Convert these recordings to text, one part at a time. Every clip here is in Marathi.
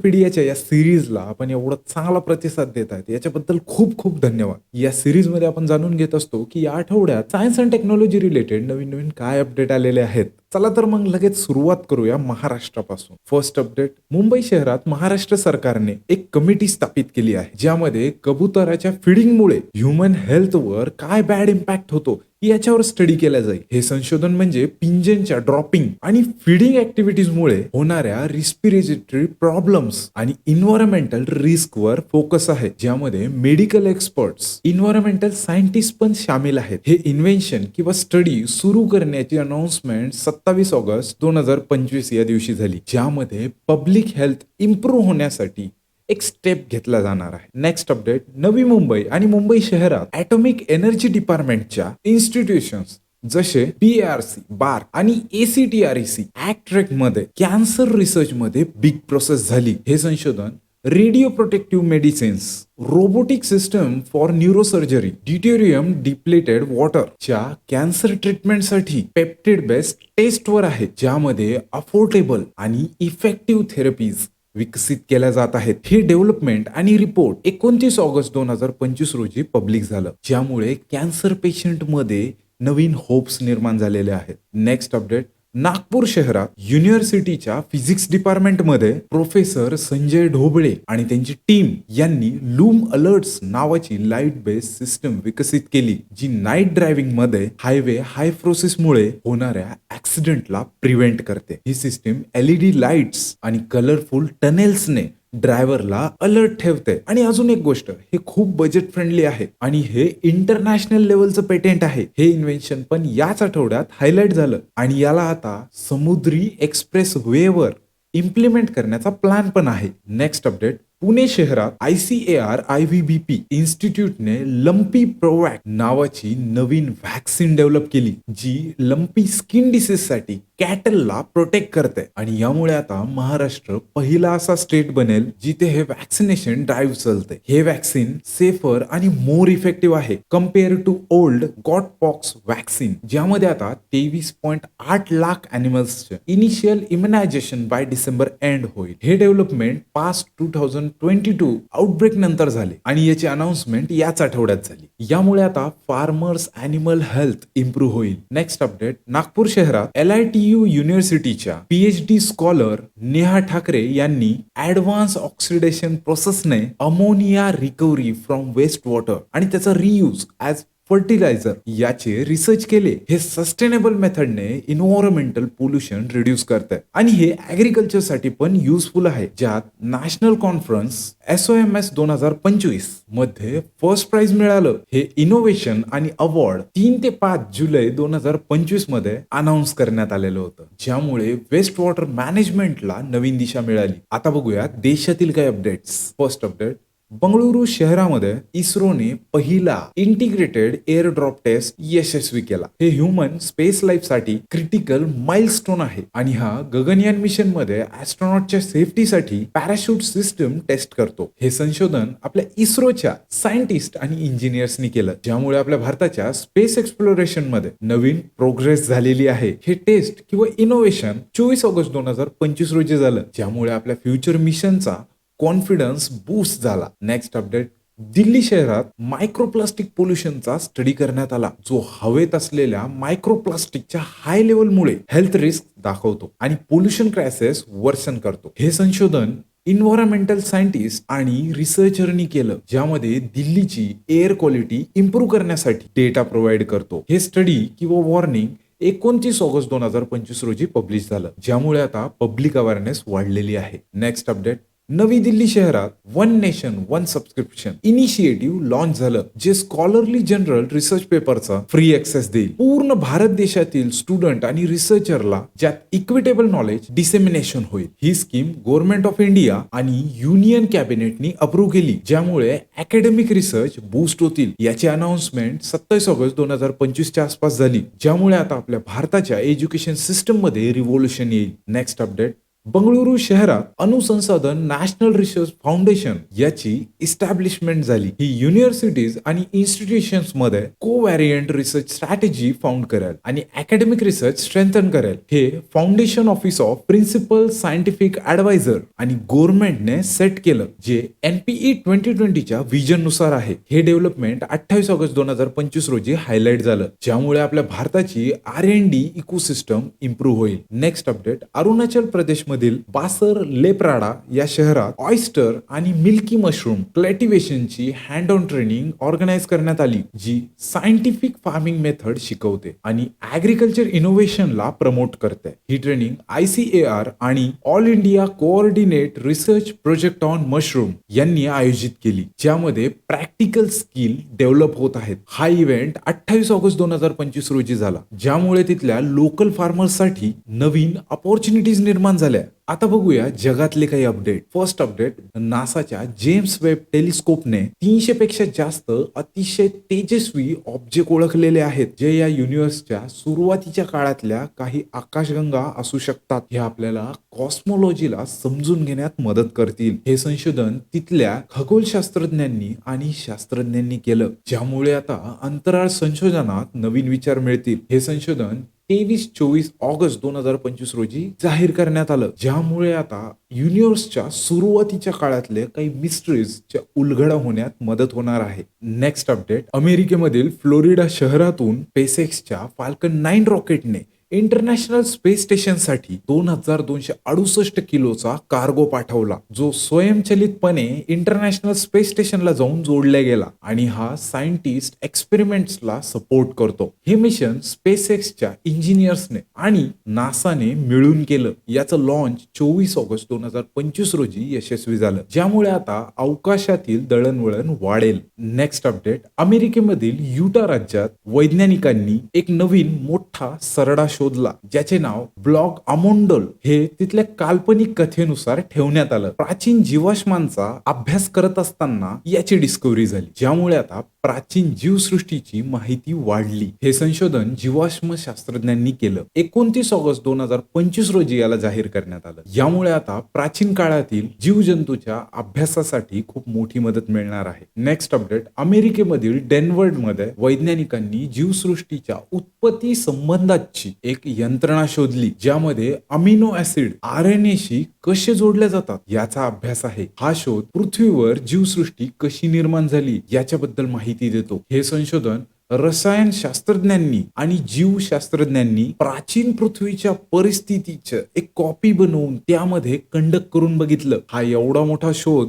विकिपीडियाच्या या सिरीजला आपण एवढा चांगला प्रतिसाद देत आहेत याच्याबद्दल खूप खूप धन्यवाद. या सिरीजमध्ये आपण जाणून घेत असतो की या आठवड्यात सायन्स अँड टेक्नॉलॉजी रिलेटेड नवीन नवीन काय अपडेट आलेले आहेत? चला तर मग लगेच सुरुवात करूया महाराष्ट्रापासून. फर्स्ट अपडेट मुंबई शहरात महाराष्ट्र सरकारने एक कमिटी स्थापित केली आहे. ज्यामध्ये कबुतराच्या फिडिंगमुळे ह्युमन हेल्थवर काय बॅड इम्पॅक्ट होतो याच्यावर स्टडी केला जाईल. हे संशोधन म्हणजे पिंजनच्या ड्रॉपिंग आणि फिडिंग ऍक्टिव्हिटीजमुळे होणाऱ्या रिस्पिरेटरी प्रॉब्लेम्स आणि इन्व्हायरमेंटल रिस्क वर फोकस आहे. ज्यामध्ये मेडिकल एक्सपर्ट्स इन्व्हायरमेंटल सायंटिस्ट पण सामील आहेत. हे इन्व्हेन्शन किंवा स्टडी सुरू करण्याची अनाउन्समेंट सत्तावीस ऑगस्ट दोन हजार पंचवीस या दिवशी झाली. ज्यामध्ये पब्लिक हेल्थ इम्प्रूव्ह होण्यासाठी एक स्टेप घेतला जाणार आहे. नेक्स्ट अपडेट नवी मुंबई आणि मुंबई शहरात ॲटॉमिक एनर्जी डिपार्टमेंटच्या इन्स्टिट्यूशन्स जसे बी आरसी बार आणि एसीटीआरईसी ऍक्ट्रेकमध्ये कॅन्सर रिसर्च मध्ये बिग प्रोसेस झाली. हे संशोधन radio protective medicines robotic system for neurosurgery deuterium depleted वॉटरच्या cancer ट्रीटमेंटसाठी पेप्टेड बेस्ट टेस्टवर आहे ज्यामध्ये अफोर्डेबल आणि इफेक्टिव्ह थेरपीज विकसित केल्या जात आहेत. हे डेव्हलपमेंट आणि रिपोर्ट एकोणतीस ऑगस्ट दोन हजार पंचवीस रोजी पब्लिक झालं. ज्यामुळे कॅन्सर पेशंटमध्ये नवीन होप्स निर्माण झालेले आहेत. Next update. नागपूर शहरात युनिव्हर्सिटीच्या फिजिक्स डिपार्टमेंटमध्ये प्रोफेसर संजय ढोबळे आणि त्यांची टीम यांनी लूम अलर्ट्स नावाची लाइट बेस्ड सिस्टम विकसित केली जी नाईट ड्रायव्हिंगमध्ये हायवे हाय मुळे होणाऱ्या ऍक्सिडेंटला प्रिव्हेंट करते. ही सिस्टीम एलईडी लाईट्स आणि कलरफुल टनेल्सने ड्रायव्हरला अलर्ट ठेवते. आणि अजून एक गोष्ट हे खूप बजेट फ्रेंडली आहे आणि हे इंटरनॅशनल लेवलचं पेटेंट आहे. हे इन्व्हेन्शन पण याच आठवड्यात हायलाइट झालं. आणि याला आता समुद्री एक्सप्रेस वेवर इम्प्लिमेंट करण्याचा प्लॅन पण आहे. नेक्स्ट अपडेट पुणे शहरात I C A R I V B P इन्स्टिट्यूटने lumpy प्रोवॅक्ट नावाची नवीन व्हॅक्सिन डेव्हलप केली जी लंपी स्किन डिसीजसाठी कॅटलला प्रोटेक्ट करते आणि यामुळे आता महाराष्ट्र पहिला असा स्टेट बनेल जिथे हे वॅक्सिनेशन ड्राईव्ह चालते हे वॅक्सिन सेफर आणि मोर इफेक्टिव्ह आहे compare to old goat pox vaccine ज्यामध्ये आता तेवीस पॉईंट आठ lakh अॅनिमल्सचे initial immunization by December end होईल. हे development post two thousand twenty two outbreak नंतर झाले आणि याची अनाउन्समेंट याच आठवड्यात झाली. यामुळे आता फार्मर्स अॅनिमल हेल्थ इम्प्रूव्ह होईल. नेक्स्ट अपडेट नागपूर शहरात एल आय टी यू युनिव्हर्सिटीच्या पीएचडी स्कॉलर नेहा ठाकरे यांनी advance oxidation प्रोसेसने ammonia recovery from waste water आणि त्याचा रियूज ऍज फर्टिलायझर याचे रिसर्च केले हे सस्टेनेबल मेथडने इन्व्हायरमेंटल पोल्युशन रिड्यूस करत आहे आणि हे ऍग्रिकल्चरसाठी पण युजफुल आहे ज्यात national conference S M S दोन हजार पंचवीसमध्ये फर्स्ट प्राइज मिळालं. हे इनोव्हेशन आणि अवॉर्ड तीन ते पाच जुलै दोन हजार पंचवीसमध्ये अनाऊन्स करण्यात आलेलं होतं. ज्यामुळे वेस्ट वॉटर मॅनेजमेंटला नवीन दिशा मिळाली. आता बघूया देशातील काही अपडेट्स फर्स्ट अपडेट बंगळुरू शहरामध्ये इस्रोने पहिला इंटिग्रेटेड एअर ड्रॉप टेस्ट यशस्वी केला. हे ह्युमन स्पेस लाईफसाठी क्रिटिकल माइलस्टोन आहे आणि हा गगनयान मिशनमध्ये ऍस्ट्रॉनॉटच्या सेफ्टीसाठी पॅराशूट सिस्टम टेस्ट करतो. हे संशोधन आपल्या इस्रोच्या सायंटिस्ट आणि इंजिनियर्सनी केलं. ज्यामुळे आपल्या भारताच्या स्पेस एक्सप्लोरेशनमध्ये नवीन प्रोग्रेस झालेली आहे. हे टेस्ट किंवा इनोव्हेशन चोवीस ऑगस्ट दोन हजार पंचवीस रोजी झालं. ज्यामुळे आपल्या फ्युचर मिशनचा कॉन्फिडन्स बूस्ट झाला. नेक्स्ट अपडेट दिल्ली शहरात मायक्रोप्लास्टिक पोल्युशनचा स्टडी करण्यात आला. जो हवेत असलेल्या मायक्रोप्लास्टिकच्या हाय लेवलमुळे हेल्थ रिस्क दाखवतो आणि पोल्युशन क्रायसिस वर्सन करतो. हे संशोधन इन्व्हायरमेंटल सायंटिस्ट आणि रिसर्चरनी केलं ज्यामध्ये दिल्लीची एअर क्वालिटी इम्प्रूव्ह करण्यासाठी डेटा प्रोव्हाइड करतो. हे स्टडी किंवा वॉर्निंग एकोणतीस ऑगस्ट दोन हजार पंचवीस रोजी पब्लिश झालं ज्यामुळे आता पब्लिक अवेअरनेस वाढलेली आहे. नेक्स्ट अपडेट नवी दिल्ली शहरात one nation one subscription initiative launch झालं जे स्कॉलरली जनरल रिसर्च पेपरचा फ्री ऍक्सेस देईल. पूर्ण भारत देशातील स्टुडंट आणि रिसर्चरला ज्यात इक्विटेबल नॉलेज डिसेमिनेशन होईल. ही स्कीम गव्हर्नमेंट ऑफ इंडिया आणि युनियन कॅबिनेटनी अप्रूव्ह केली ज्यामुळे अकॅडमिक रिसर्च बूस्ट होतील. याची अनाउन्समेंट सत्तावीस ऑगस्ट दोन हजार पंचवीसच्या आसपास झाली ज्यामुळे आता आपल्या भारताच्या एज्युकेशन सिस्टममध्ये रिव्होल्युशन येईल. नेक्स्ट अपडेट बंगळुरू शहरात अनुसंसाधन नॅशनल रिसर्च फाउंडेशन याची इस्टॅब्लिशमेंट झाली. ही युनिव्हर्सिटीज आणि इन्स्टिट्यूशन्समध्ये को व्हॅरियंट रिसर्च स्ट्रॅटेजी फाउंड करेल आणि अकॅडमिक रिसर्च स्ट्रेंथन करेल. हे foundation office of principal scientific adviser आणि गव्हर्नमेंटने सेट केलं जे एनपीई ट्वेंटी ट्वेंटीच्या विजननुसार आहे. हे डेव्हलपमेंट अठ्ठावीस ऑगस्ट दोन हजार पंचवीस रोजी हायलाइट झालं ज्यामुळे आपल्या भारताची R N D ecosystem improve होईल. नेक्स्ट अपडेट अरुणाचल प्रदेश मधील बासर लेप्राडा या शहरात ऑयस्टर आणि मिल्की मशरूम कल्टिवेशनची हँड ऑन ट्रेनिंग ऑर्गनाईज करण्यात आली जी सायंटिफिक फार्मिंग मेथड शिकवते आणि ऍग्रिकल्चर इनोव्हेशनला प्रमोट करते. ही ट्रेनिंग आयसीएआर आणि all India coordinate research project on mushroom यांनी आयोजित केली ज्यामध्ये प्रॅक्टिकल स्किल डेव्हलप होत आहेत. हा इव्हेंट अठ्ठावीस ऑगस्ट दोन हजार पंचवीस रोजी झाला ज्यामुळे तिथल्या लोकल फार्मर्ससाठी नवीन अपॉर्च्युनिटीज निर्माण झाल्या. आता बघूया जगातले काही अपडेट. फर्स्ट अपडेट नासाच्या जेम्स वेब टेलिस्कोपने तीनशे पेक्षा जास्त अतिशय तेजस्वी ऑब्जेक्ट ओळखलेले आहेत जे या युनिव्हर्सच्या सुरुवातीच्या काळातल्या काही आकाशगंगा असू शकतात. हे आपल्याला कॉस्मॉलॉजीला समजून घेण्यात मदत करतील. हे संशोधन तिथल्या खगोलशास्त्रज्ञांनी आणि शास्त्रज्ञांनी केलं ज्यामुळे आता अंतराळ संशोधनात नवीन विचार मिळतील. हे संशोधन तेवीस चोवीस ऑगस्ट दोन हजार पंचवीस रोजी जाहीर करण्यात आलं. ज्यामुळे आता युनिव्हर्सच्या सुरुवातीच्या काळातले काही मिस्ट्रीजच्या उलगडा होण्यात मदत होणार आहे. नेक्स्ट अपडेट अमेरिकेमधील फ्लोरिडा शहरातून पेसेक्सच्या फाल्कन नाईन रॉकेटने इंटरनॅशनल स्पेस स्टेशनसाठी दोन हजार दोनशे अडुसष्ट किलोचा कार्गो पाठवला जो स्वयंचलितपणे इंटरनॅशनल स्पेस स्टेशनला जाऊन जोडला गेला आणि हा सायंटिस्ट एक्सपेरिमेंट्सला सपोर्ट करतो. हे मिशन स्पेस एक्सच्या इंजिनियर्सने आणि नासाने मिळून केलं. याचं लॉन्च चोवीस ऑगस्ट दोन हजार पंचवीस रोजी यशस्वी झालं ज्यामुळे आता अवकाशातील दळणवळण वाढेल. नेक्स्ट अपडेट अमेरिकेमधील युटा राज्यात वैज्ञानिकांनी एक नवीन मोठा सरडा शोधला ज्याचे नाव ब्लॉग अमोंडल हे तिथल्या काल्पनिक कथेनुसार ठेवण्यात आलं. प्राचीन जीवाश्मांचा अभ्यास करत असताना याची डिस्कव्हरी झाली ज्यामुळे आता प्राचीन जीवसृष्टीची माहिती वाढली. हे संशोधन जीवाश्म शास्त्रज्ञांनी केलं. एकोणतीस ऑगस्ट दोन हजार पंचवीस रोजी याला जाहीर करण्यात आलं. यामुळे आता प्राचीन काळातील जीवजंतूच्या अभ्यासासाठी खूप मोठी मदत मिळणार आहे. नेक्स्ट अपडेट अमेरिकेमधील डेनवर्डमध्ये वैज्ञानिकांनी जीवसृष्टीच्या उत्पत्ती संबंधाची एक यंत्रणा शोधली ज्यामध्ये अमिनो ऍसिड आर एन एशी कसे जोडले जातात याचा अभ्यास आहे. हा शोध पृथ्वीवर जीवसृष्टी कशी निर्माण झाली याच्याबद्दल माहिती देतो. हे संशोधन रसायन शास्त्रज्ञांनी आणि जीवशास्त्रज्ञांनी प्राचीन पृथ्वीच्या परिस्थितीचं एक कॉपी बनवून त्यामध्ये कंडक्ट करून बघितलं. हा एवढा मोठा शोध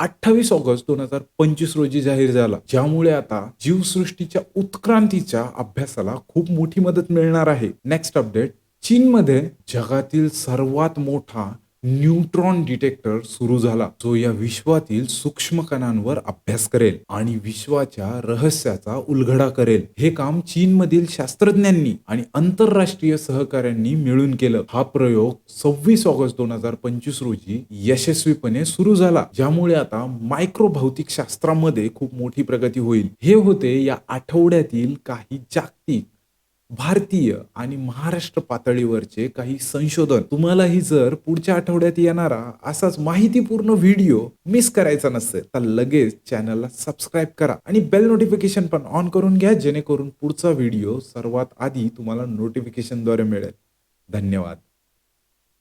अठ्ठावीस ऑगस्ट दोन हजार पंचवीस रोजी जाहीर झाला. ज्यामुळे आता जीवसृष्टीच्या उत्क्रांतीच्या अभ्यासाला खूप मोठी मदत मिळणार आहे. नेक्स्ट अपडेट चीनमध्ये जगातील सर्वात मोठा न्यूट्रॉन डिटेक्टर सुरू झाला. जो या विश्वातील सूक्ष्म कणांवर अभ्यास करेल आणि विश्वाच्या रहस्याचा उलगडा करेल. हे काम चीनमधील शास्त्रज्ञांनी आणि आंतरराष्ट्रीय सहकाऱ्यांनी मिळून केलं. हा प्रयोग सव्वीस ऑगस्ट दोन हजार पंचवीस रोजी यशस्वीपणे सुरू झाला ज्यामुळे आता मायक्रो भौतिक शास्त्रामध्ये खूप मोठी प्रगती होईल. हे होते या आठवड्यातील काही जागतिक भारतीय आणि महाराष्ट्र पातळीवरचे काही संशोधन तुम्हालाही जर पुढच्या आठवड्यात येणारा असाच माहितीपूर्ण व्हिडिओ मिस करायचा नसेल तर लगेच चॅनलला सबस्क्राईब करा आणि बेल नोटिफिकेशन पण ऑन करून घ्या जेणेकरून पुढचा व्हिडिओ सर्वात आधी तुम्हाला नोटिफिकेशनद्वारे मिळेल. धन्यवाद.